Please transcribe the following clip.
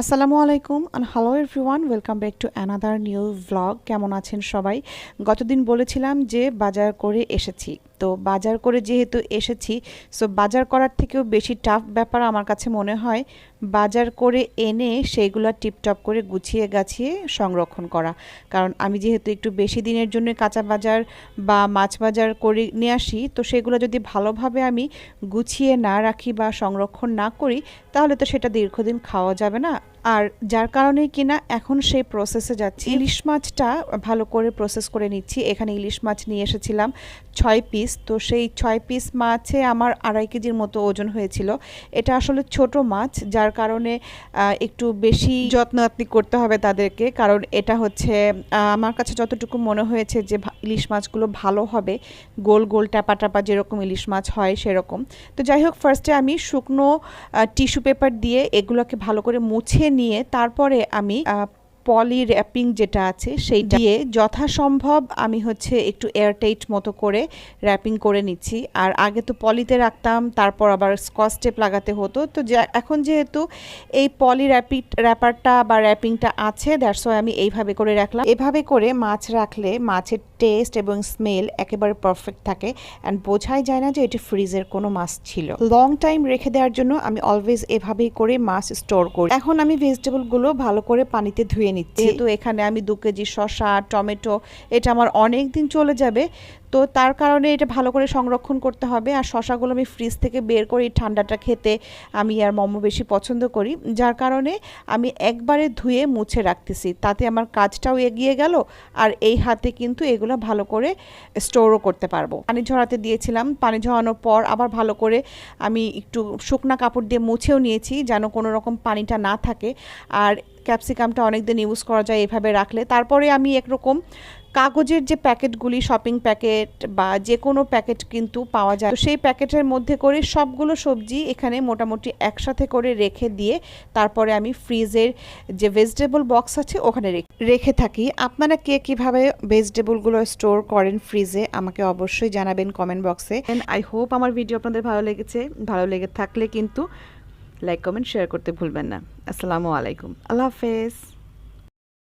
আসসালামু আলাইকুম and hello everyone welcome back to another new vlog কেমন আছেন সবাই? গতদিন বলেছিলাম যে বাজার করে এসেছি। তো বাজার করে যেহেতু এসেছি সো বাজার করার থেকেও বেশি টাফ ব্যাপার আমার কাছে মনে হয়। বাজার করে এনে সেইগুলো টিপটপ করে গুছিয়ে গাছিয়ে সংরক্ষণ করা। কারণ আমি যেহেতু একটু বেশি দিনের জন্য কাঁচা বাজার বা মাছ বাজার করে নিয়ে আসি, তো সেগুলো যদি ভালোভাবে আমি গুছিয়ে না রাখি বা সংরক্ষণ না করি, তাহলে তো সেটা দীর্ঘদিন খাওয়া যাবে না। আর যার কারণে কিনা এখন সেই প্রসেসে যাচ্ছি। ইলিশ মাছটা ভালো করে প্রসেস করে নিচ্ছি। এখানে ইলিশ মাছ নিয়ে এসেছিলাম ছয় পিস তো সেই ছয় পিস মাছে আমার আড়াই কেজির মতো ওজন হয়েছিল। এটা আসলে ছোট মাছ যার কারণে একটু বেশি যত্ন আপনি করতে হবে তাদেরকে। কারণ এটা হচ্ছে আমার কাছে যতটুকু মনে হয়েছে যে ইলিশ মাছগুলো ভালো হবে গোল গোল টাপা টাপা যেরকম ইলিশ মাছ হয় সেরকম। তো যাই হোক ফার্স্টে আমি শুকনো টিস্যু পেপার দিয়ে এগুলোকে ভালো করে মুছে নিয়ে তারপরে আমি পলি র্যাপিং যেটা আছে সেই দিয়ে যথাসম্ভব আমি হচ্ছে একটু এয়ারটাইট মতো করে র্যাপিং করে নিচ্ছি। আর আগে তো পলিতে রাখতাম, তারপর আবার স্কচ টেপ লাগাতে হতো। তো এখন যেহেতু এই পলি র্যাপিড র্যাপারটা বা র্যাপিংটা আছে দ্যাটস ওয়াই আমি এইভাবে করে রাখলাম। এভাবে করে মাছ রাখলে মাছের টেস্ট এবং স্মেল একেবারে পারফেক্ট থাকে অ্যান্ড বোঝাই যায় না যে এটি ফ্রিজের কোনো মাছ ছিল। লং টাইম রেখে দেওয়ার জন্য আমি অলওয়েজ এভাবেই করে মাছ স্টোর করি। এখন আমি ভেজিটেবলগুলো ভালো করে পানিতে ধুয়ে নিচ্ছি। যেহেতু এখানে আমি দু কেজি শসা, টমেটো, এটা আমার অনেক দিন চলে যাবে তো তার কারণে এটা ভালো করে সংরক্ষণ করতে হবে। আর শসাগুলো আমি ফ্রিজ থেকে বের করে ঠান্ডাটা খেতে আমি আর মোমো বেশি পছন্দ করি। যার কারণে আমি একবারে ধুয়ে মুছে রাখতেছি। তাতে আমার কাজটাও এগিয়ে গেল আর এই হাতে কিন্তু এগুলো ভালো করে স্টোরও করতে পারব। পানি ঝরাতে দিয়েছিলাম। পানি ঝরানোর পর আবার ভালো করে আমি একটু শুকনা কাপড় দিয়ে মুছেও নিয়েছি যেন কোনো রকম পানিটা না থাকে। আর ক্যাপসিকামটা অনেক দিন ইউজ করা যায় এভাবে রাখলে। তারপরে আমি একরকম কাগজের যে প্যাকেটগুলি শপিং প্যাকেট বা যে কোনো প্যাকেট কিন্তু পাওয়া যায়। সেই প্যাকেটের মধ্যে করে সবগুলো সবজি এখানে মোটামুটি একসাথে করে রেখে দিয়ে তারপরে আমি ফ্রিজের যে ভেজিটেবল বক্স আছে ওখানে রেখে- থাকি। আপনারা কে কীভাবে ভেজিটেবলগুলো স্টোর করেন ফ্রিজে আমাকে অবশ্যই জানাবেন কমেন্ট বক্সে আই হোপ আমার ভিডিও আপনাদের ভালো লেগেছে। ভালো লেগে থাকলে কিন্তু লাইক কমেন্ট শেয়ার করতে ভুলবেন না। আসসালামু আলাইকুম। আল্লাহ হাফেজ।